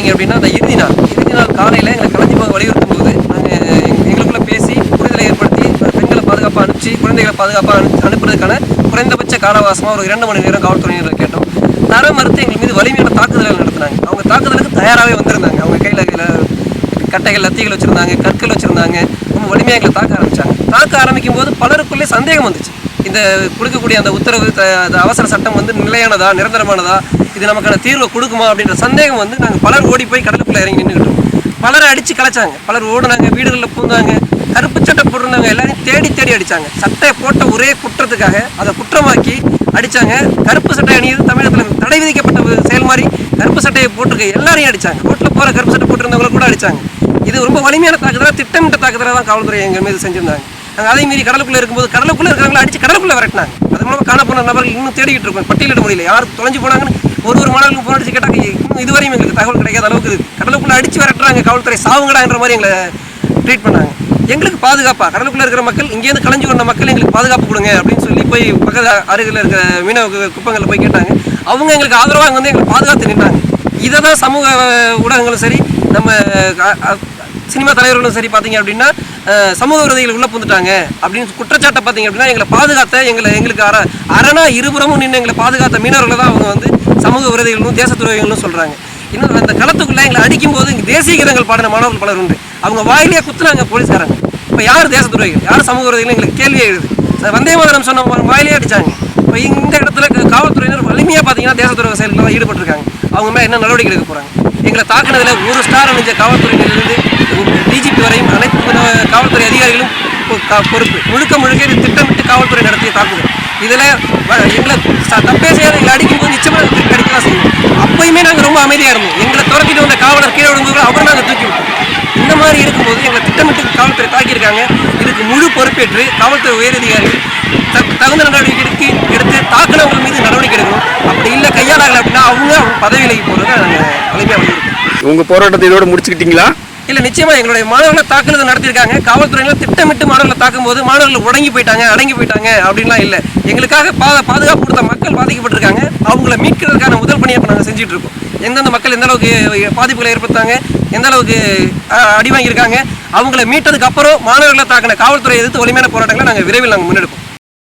பார்த்தீங்க அப்படின்னா அந்த இறுதி நாள் இறுதி நாள் காலையில் எங்களை கலைஞ்சி போக வலியுறுத்தும் போது நாங்கள் எங்களுக்குள்ள பேசி புரிதலை ஏற்படுத்தி பெண்களை பாதுகாப்பாக அனுப்பிச்சு குழந்தைகளை பாதுகாப்பாக அனு அனுப்புறதுக்கான குறைந்தபட்ச காலவாசமாக ஒரு இரண்டு மணி நேரம் காவல்துறையினர் கேட்டோம். தர மறுத்து எங்கள் மீது வலிமையான தாக்குதல்கள் நடத்தினாங்க. அவங்க தாக்குதலுக்கு தயாராகவே வந்திருந்தாங்க. அவங்க கையில் கட்டைகள் லத்திகள் வச்சுருந்தாங்க கற்கள் வச்சுருந்தாங்க. ரொம்ப வலிமையாக எங்களை தாக்க ஆரம்பித்தாங்க தாக்க ஆரம்பிக்கும் போது பலருக்குள்ளே சந்தேகம் வந்துச்சு. இந்த கொடுக்கக்கூடிய அந்த உத்தரவு த- அவசர சட்டம் வந்து நிலையானதா நிரந்தரமானதா? இது நமக்கான தீர்வை கொடுக்குமா அப்படின்ற சந்தேகம் வந்து நாங்கள் பலர் ஓடி போய் கடலுக்குள்ளே இறங்கி நின்றுக்கிட்டோம் பலரை அடித்து கலைச்சாங்க. பலர் ஓடுனாங்க வீடுகளில் பூந்தாங்க கருப்பு சட்டை போட்டிருந்தாங்க எல்லாரையும் தேடி தேடி அடித்தாங்க சட்டையை போட்ட ஒரே குற்றத்துக்காக அதை குற்றமாக்கி அடிச்சாங்க. கருப்பு சட்டை அணியது தமிழகத்தில் தடை விதிக்கப்பட்ட ஒரு செயல் மாதிரி கருப்பு சட்டையை போட்டிருக்க எல்லாரையும் அடிச்சாங்க. ரோட்டில் போகிற கருப்பு சட்டை போட்டிருந்தவங்களை கூட அடிச்சாங்க. இது ரொம்ப வலிமையான தாக்குதலாக திட்டமிட்ட தாக்குதலாக தான் காவல்துறை எங்கள் மீது செஞ்சிருந்தாங்க. அதே மீறி கடலுக்குள்ளே இருக்கும்போது கடலுக்குள்ளே இருக்கிறவங்களை அடிச்சு கடலுக்குள்ளே விரட்டினாங்க. அது மூலமாக காணப்போன நபர்கள் இன்னும் தேடிக்கிட்டு இருக்கோம். பட்டியலிட முடியல. யார் தொலைஞ்சு போனாங்கன்னு ஒரு ஒரு மாணவர்களுக்கு போன் அடிச்சு கேட்டாங்க. இன்னும் இதுவரையும் எங்களுக்கு தகவல் கிடைக்காத அளவுக்கு கடலுக்குள்ளே அடிச்சு விரட்டுறாங்க காவல்துறை. சாவுங்கடான்ற மாதிரி எங்களை ட்ரீட் பண்ணாங்க. எங்களுக்கு பாதுகாப்பாக கடலுக்குள்ளே இருக்கிற மக்கள் இங்கேருந்து கலைஞ்சு கொண்ட மக்கள் எங்களுக்கு பாதுகாப்பு கொடுங்க அப்படின்னு சொல்லி போய் பக்கத்து அருகில் இருக்கிற மீனவ குப்பங்களில் போய் கேட்டாங்க. அவங்க எங்களுக்கு ஆதரவாக வந்து எங்களை பாதுகாத்து நின்றாங்க இதை தான் சமூக ஊடகங்களும் சரி நம்ம சினிமா தலைவர்களும் சரி பார்த்தீங்க அப்படின்னா சமூக விரோதிகள் உள்ளே புந்துட்டாங்க அப்படின்னு குற்றச்சாட்டை பார்த்தீங்க அப்படின்னா எங்களை பாதுகாத்த எங்களை எங்களுக்கு அற அரணா இருபுறமும் நின்று எங்களை பாதுகாத்த மீனவர்களை தான் அவங்க வந்து சமூக விரோதிகளும் தேச துரோகிகளும் சொல்கிறாங்க இன்னும் அந்த களத்துக்குள்ளே எங்களை அடிக்கும்போது இங்கே தேசிய கீதங்கள் பாடின மாணவர்கள் பலர் உண்டு. அவங்க வாயிலேயே குத்துனாங்க போலீஸ்காரங்க. இப்போ யார் தேச துரோகிகள்? யார் சமூக விரோதிகள்? எங்களுக்கு கேள்வி எழுது. வந்தே மாதரம் சொன்ன வாயிலே அடிச்சாங்க. இப்போ இந்த இடத்துல காவல்துறையினர் வலிமையாக பார்த்தீங்கன்னா தேச துரோக செயல்களில் ஈடுபட்டிருக்காங்க. அவங்க மேலே என்ன நடவடிக்கை எடுக்க போகிறாங்க எங்களை தாக்குனதில் ஒரு ஸ்டார் அணிஞ்ச காவல்துறையிலிருந்து டிஜிபி வரையும் அனைத்து காவல்துறை அதிகாரிகளும் பொ- பொறுப்பு. முழுக்க முழுக்க இது திட்டமிட்டு காவல்துறை நடத்திய தாக்குதல். இதில் எங்களை தப்பே செய்யாத எங்களை அடிக்கும்போது நிச்சயமாக திருப்பி தான் செய்வோம். அப்பயுமே நாங்கள் ரொம்ப அமைதியாக இருந்தோம். எங்களை துரத்திட்டு வந்த காவலர் கீழே விழுந்தவர்கள் அவரை நாங்கள் தூக்கி விட்டோம். இந்த மாதிரி இருக்கும்போது எங்களை திட்டமிட்டு காவல்துறை தாக்கியிருக்காங்க. இதுக்கு முழு பொறுப்பேற்று காவல்துறை உயரதிகாரிகள் தகுந்த நடவடிக்கை எடுத்து எடுத்து தாக்குனவங்க மீது நடவடிக்கை எடுக்கணும் அப்படி இல்லை கையாளாகல அப்படின்னா அவங்க அவங்க பதவி விலகி போகிறத நாங்கள் வலிமையாக வலியுறுத்தோம் உங்க போராட்டத்தை இதோட முடிச்சுக்கிட்டீங்களா? இல்லை நிச்சயமா எங்களுடைய மாணவர்களை தாக்குதல் நடத்தியிருக்காங்க. காவல்துறையினர் திட்டமிட்டு மாணவர்களை தாக்கும்போது மாணவர்கள் உடங்கி போயிட்டாங்க அடங்கி போயிட்டாங்க அப்படின்லாம் இல்லை. எங்களுக்காக பா பாதுகாப்பு கொடுத்த மக்கள் பாதிக்கப்பட்டிருக்காங்க. அவங்கள மீட்கிறதுக்கான முதல் பணியை இப்போ நாங்கள் செஞ்சுட்டு இருக்கோம். எந்தெந்த மக்கள் எந்த அளவுக்கு பாதிப்புகளை ஏற்படுத்தாங்க எந்த அளவுக்கு அடி வாங்கியிருக்காங்க அவங்கள மீட்டதுக்கு அப்புறம் மாணவர்களை தாக்கின காவல்துறை எதிர்த்து வலிமையான போராட்டங்களை நாங்கள் விரைவில் நாங்கள் முன்னெடுப்போம்.